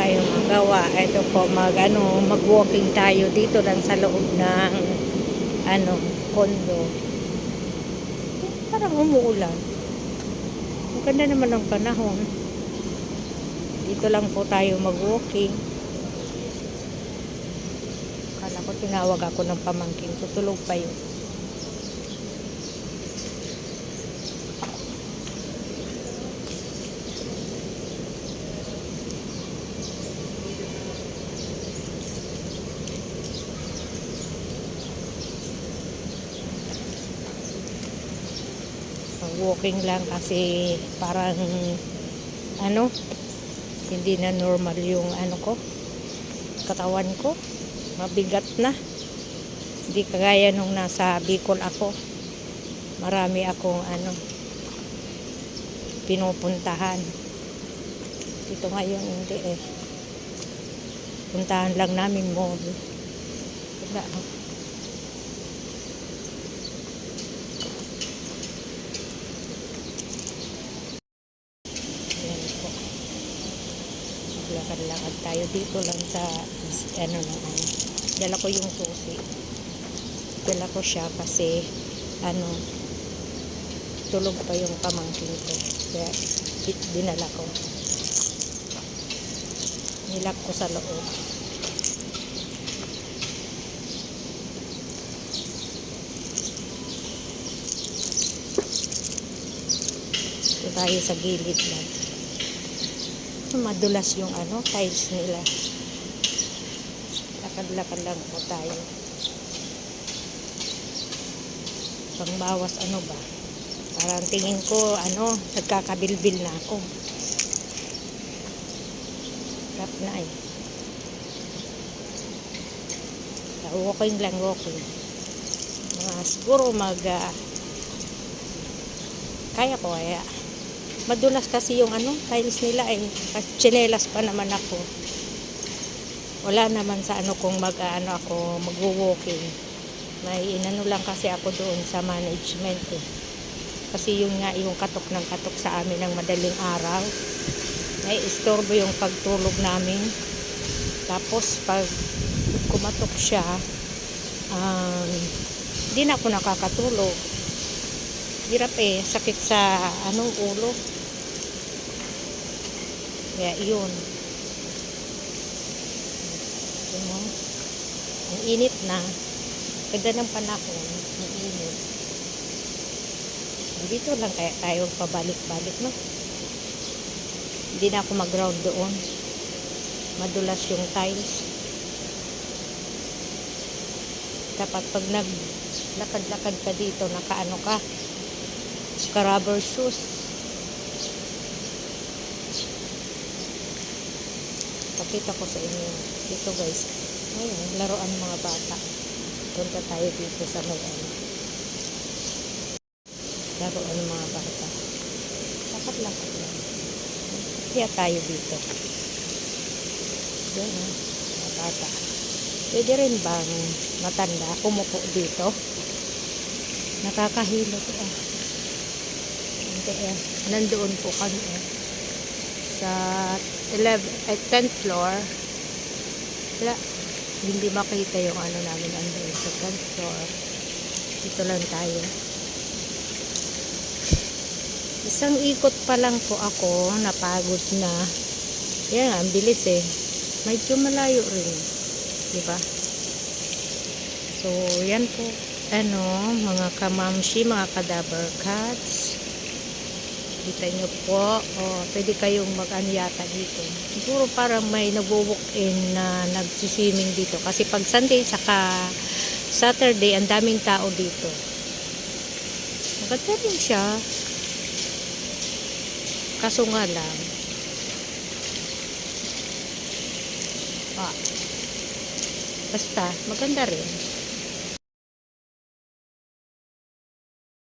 tayong magawa. Ito po, mag, ano, mag-walking tayo dito lang sa loob ng ano, kondo. Parang umuulan. Ang ganda naman ng panahon. Dito lang po tayo mag-walking. Kala ko tinawag ako ng pamangkin. Tutulog pa yun. Walking lang kasi parang ano hindi na normal yung ano ko katawan ko. Mabigat na. Hindi kagaya nung nasa Bicol ako. Marami akong ano pinupuntahan. Dito ngayon hindi eh. Puntahan lang namin mall. Wala Maglakad-lakad tayo dito lang sa ano na ano. Dala ko yung susi. Dala ko siya kasi ano tulog pa yung pamangkin ko. Kaya di- dinala ko. Nilak ko sa loob. Ito tayo sa gilid lang. Madulas yung ano, tiles nila. Lakad-lakad lang po tayo. Pangbawas ano ba? Parang tingin ko, ano, nagkakabilbil na ako. Tap na eh. Walking lang, walking. Mga siguro mag, ah, kaya ko kaya. Madulas kasi yung ano, tiles nila eh. Chinelas pa naman ako. Wala naman sa ano kung mag ano ako magwo-walking. May inano lang kasi ako doon sa management eh. Kasi yun nga yung katok ng katok sa amin ng madaling araw. May istorbo yung pagtulog namin. Tapos pag kumatok siya, um, hindi na ako nakakatulog hirap eh sakit sa anong ulo kaya yun. Yun ang init na. Ganda ng panahon. Ang init. Dito lang kaya tayo pabalik-balik no? Hindi na ako mag-ground doon. Madulas yung tiles. Dapat pag naglakad-lakad ka dito nakaano ka. Ka rubber shoes. Pakita ko sa inyo. Dito guys. Ayun, laruan mga bata. Punta tayo dito sa may ano. Laruan mga bata. Lakad-lakad lang. Kaya tayo dito. Yan ah, mga bata. Pwede rin bang matanda umupo dito? Nakakahilo to ah. Eh. Nandoon po kami eh. Sa 11, eh, 10th floor. Wala. Hindi makita yung ano namin andun sa 10th floor. Dito lang tayo. Isang ikot pa lang po ako. Napagod na. Yan, ang bilis eh. Medyo malayo rin. Diba? So, yan po. Ano, mga kamamshi, mga cadaver cats. Kita nyo po, oh, pwede kayong mag-ano yata dito. Siguro parang may nagwo-walk-in na nagsiswimming dito. Kasi pag Sunday saka Saturday, ang daming tao dito. Maganda rin siya. Kaso nga lang, ah, basta, maganda rin.